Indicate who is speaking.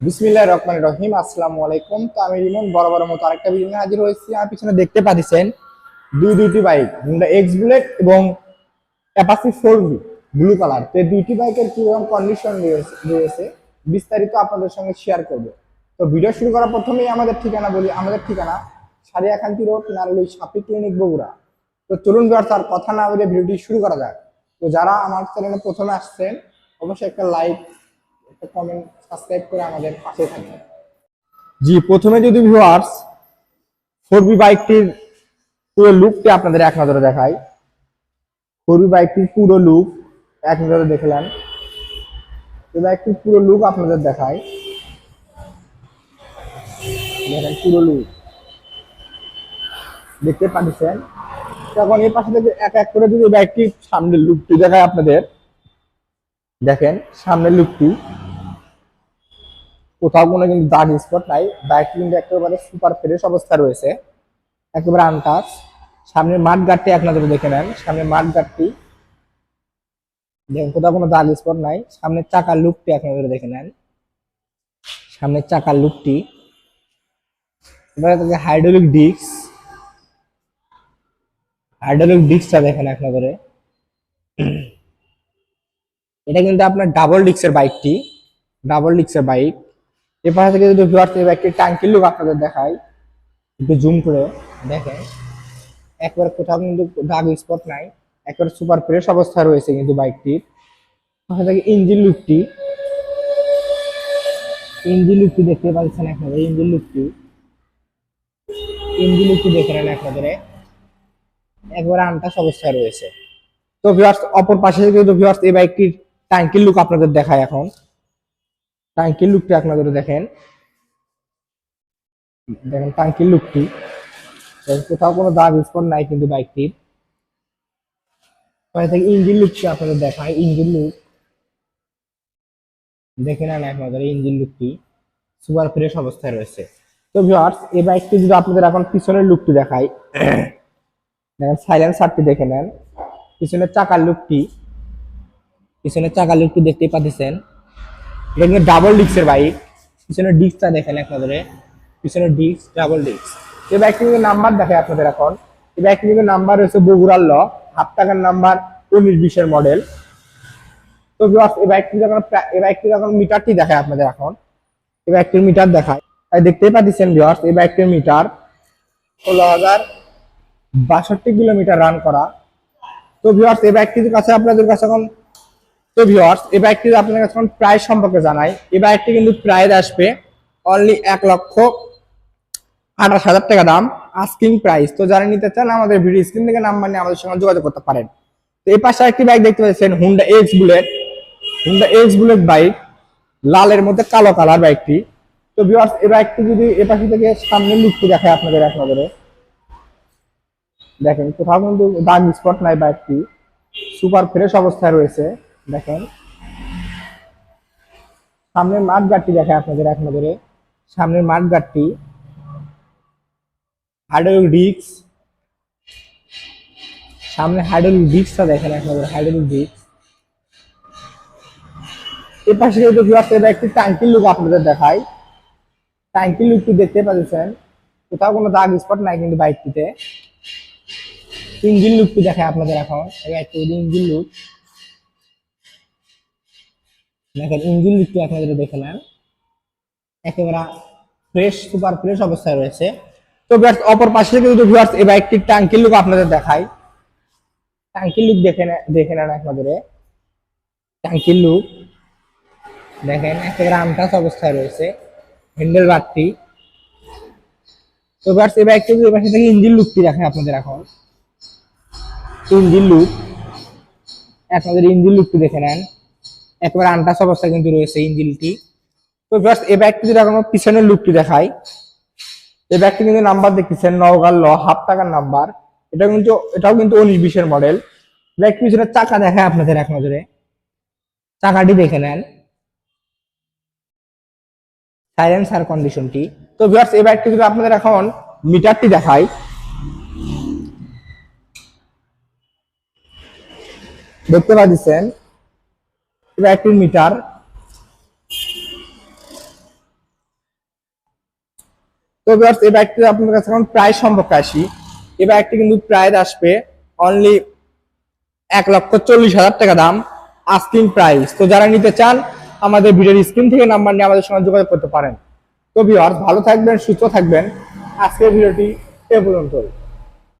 Speaker 1: বিসমিল্লাহ রহমান রহিম, আসসালামু আলাইকুম। তো আমি রিমন বড় মতো আরেকটা ভিডিও নিয়ে হাজির হয়েছি। আমার পিছনে দেখতে পাচ্ছেন দুই, দুইটি বাইক হোন্ডা এক্স বুলেট এবং অ্যাপাসি ফোর ব্লু কালার তো দুইটি বাইকের কীরকম কন্ডিশন রয়েছে বিস্তারিত আপনাদের সঙ্গে শেয়ার করব। তো ভিডিও শুরু করার প্রথমেই আমাদের ঠিকানা বলি। আমাদের ঠিকানা সারিয়া খান্তি রোড নারুলি সাপি ক্লিনিক বগুড়া। তো চলুন আর কথা না বলে ভিডিওটি শুরু করা যাক। তো যারা আমার চ্যানেলে প্রথমে আসছেন, অবশ্যই একটা লাইক একটা কমেন্ট সাবস্ক্রাইব করে আমাদের পাশে থাকবেন। জি, প্রথমে যদি ভিউয়ার্স ফোর বাইকটির পুরো লুকটি আপনাদের এক নজরে দেখাই। ফোর বাইকটির পুরো লুক এক নজরে দেখলেন এই বাইকটির পুরো লুক আপনাদের দেখাই। দেখেন পুরো লুক দেখতে পাচ্ছেন? তখন এই পাশে থেকে এক এক করে যদি বাইকটির সামনের লুকটি দেখায় আপনাদের। দেখেন, সামনের লুকটি কোথাও কোনো কিন্তু দাগ স্পট নাই। বাইকটি কিন্তু একেবারে সুপার ফ্রেশ অবস্থা রয়েছে। একেবারে আনটাচ সামনের মাঠ গার্ডটি এক নজরে দেখে নেন। সামনের মাঠ গার্ডটি দেখেন, কোথাও কোনো দাগ স্পট নাই। সামনের চাকার লুকটি এক নজরে দেখে নেন। সামনের চাকার লুকটি এবারে হাইড্রোলিক ডিস্ক হাইড্রোলিক ডিস্কটা দেখেন এক নজরে। এটা কিন্তু আপনার ডাবল ডিস্কের বাইকটি ডাবল ডিস্কের বাইক এ পাশে থেকে যদি ভিউয়ার্স এই বাইকটির টাঙ্কির লুক আপনাদের দেখাই, একটু জুম করে দেখেন। একবার কোথাও কিন্তু দাগ স্পট নাই, একবার সুপার ফ্রেশ অবস্থা রয়েছে কিন্তু বাইকটির পাশে থেকে ইঞ্জিন লুকটি ইঞ্জিন লুকটি দেখতে পাচ্ছেন আপনাদের ইঞ্জিন লুকটি ইঞ্জিন লুকটি দেখে নেন আপনাদের। একবার আনটাস অবস্থায় রয়েছে। তো ভিওয়ার্স অপর পাশে কিন্তু ভিউয়ার্স এই বাইকটির ট্যাঙ্কির লুক আপনাদের দেখায় এখন। ট্যাঙ্কির লুকটি আপনাদের দেখেন। দেখেন ট্যাঙ্কির লুকটি কোথাও কোনো দাগ স্পট নাই কিন্তু বাইকটির থেকে ইঞ্জিন লুকটি আপনাদের দেখায়। ইঞ্জিন লুক দেখে নেন আপনাদের ইঞ্জিন লুকটি সুপার ফ্রেশ অবস্থায় রয়েছে। তো ভিউয়ার্স এই বাইকটি যদি আপনাদের এখন পিছনের লুকটি দেখাই দেখেন সাইলেন্সারটি দেখে নেন। পিছনের চাকার লুকটি পিছনের চাকার লুকটি দেখতেই পাচ্ছেন এটা কিন্তু ডাবল ডিস্কের বাইক পিছনের ডিস্কটা দেখেন এক নজরে পিছনের ডিস্ক ডাবল ডিস্ক এই বাইকটি কিন্তু নাম্বার দেখে আপনাদের এখন। এই বাইকটি কিন্তু নাম্বার রয়েছে বগুড়ার ল হাফ টাকার নাম্বার উনিশ বিশের মডেল তো ভিউয়ার্স এই বাইকটি প্রা- এই বাইকটি যখন মিটারটি দেখায় আপনাদের এখন, এই বাইকটির মিটার দেখায়। তাই দেখতেই পাচ্ছেন ভিউয়ার্স এই বাইকটির মিটার ষোলো হাজার বাষট্টি কিলোমিটার রান করা। তো ভিউয়ার্স এই বাইকটির কাছে আপনাদের কাছে এখন তো ভিউয়ার্স এই বাইকটি আপনাদের কাছে প্রাইস সম্পর্কে জানাই। এই বাইকটি কিন্তু প্রাইস আসবে অনলি এক লক্ষ আঠাশ হাজার টাকা দাম আস্কিং প্রাইস তো যারা নিতে চান আমাদের ভিডিও স্ক্রিন থেকে নাম্বার নিয়ে আমাদের সঙ্গে যোগাযোগ করতে পারেন। তো এই পাশে একটি বাইক দেখতে পাচ্ছেন Honda X bullet Honda X bullet bike লালের মধ্যে কালো কালার বাইকটি তো ভিওয়ার্স এই বাইকটি যদি এ পাশে থেকে সামনে লুকটি দেখায় আপনাদের, এক নজরে। দেখেন, কোথাও কিন্তু দাগ স্পট নাই বাইকটি সুপার ফ্রেশ অবস্থায় রয়েছে। দেখেন। সামনের মাঠ গাড়টি দেখায় আপনাদের এক নজরে। সামনের মাঠ গাড়টি হাইড্রোলিক ডিস্ক। সামনে হাইড্রোলিক ডিস্কটা দেখেন এক নজরে, হাইড্রোলিক ডিস্ক। এর পাশে যদি ভিউয়ার্স এটা একটি ট্যাঙ্কির লুক আপনাদের দেখায় ট্যাঙ্কির লুকটি দেখতে পাচ্ছেন, কোথাও কোনো দাগ স্পট নাই কিন্তু বাইকটিতে। ইঞ্জিন লুকটি দেখায় আপনাদের এখন ইঞ্জিন লুক দেখেন, ইঞ্জিন লুকটি আপনাদের দেখে নেন একেবারে ফ্রেশ সুপার ফ্রেশ অবস্থায় রয়েছে। তো ভিউয়ার্স অপর পাশে থেকে যদি ভিউয়ার্স এই বাইকটির ট্যাঙ্কির লুক আপনাদের দেখাই। ট্যাঙ্কির লুক দেখে দেখে নেন আপনাদের ট্যাঙ্কির লুক দেখেন, একেবারে আমটাস অবস্থায় রয়েছে হ্যান্ডেল বারটি তো ভিউয়ার্স এই বাইকটি যদি পাশে থেকে ইঞ্জিন লুকটি দেখায় আপনাদের এখন। ইঞ্জিন লুক আপনাদের ইঞ্জিন লুকটি দেখে নেন। একেবারে আনটাস অবস্থা কিন্তু রয়েছে ইঞ্জিনটি তো জাস্ট এই ব্যাগটি যদি এখন পিছনের লুকটি দেখাই এই ব্যাগটি কিন্তু নাম্বার দেখতেছেন, নওগাঁ ল, হাফ টাকার নাম্বার এটা কিন্তু, এটাও কিন্তু উনিশ বিশের মডেল ব্যাগটি পিছনে চাকা দেখায় আপনাদের এক নজরে। চাকাটি দেখে নেন। সাইলেন্সার কন্ডিশনটি তো ভিউয়ার্স এই ব্যাগটি যদি আপনাদের এখন মিটারটি দেখাই দেখতে পাচ্ছেন ব্যাগটির মিটার। তো ভিউয়ার্স এই বাইকটি আপনাদের কাছে এখন প্রায় সম্পর্কে আসি এই বাইকটি কিন্তু প্রায় আসবে অনলি এক লক্ষ চল্লিশ হাজার টাকা দাম আস্কিং প্রাইস তো যারা নিতে চান, আমাদের ভিডিওর স্ক্রিন থেকে নাম্বার নিয়ে আমাদের সঙ্গে যোগাযোগ করতে পারেন। তো ভিউয়ার্স ভালো থাকবেন, সুস্থ থাকবেন। আজকের ভিডিওটি এ পর্যন্তই।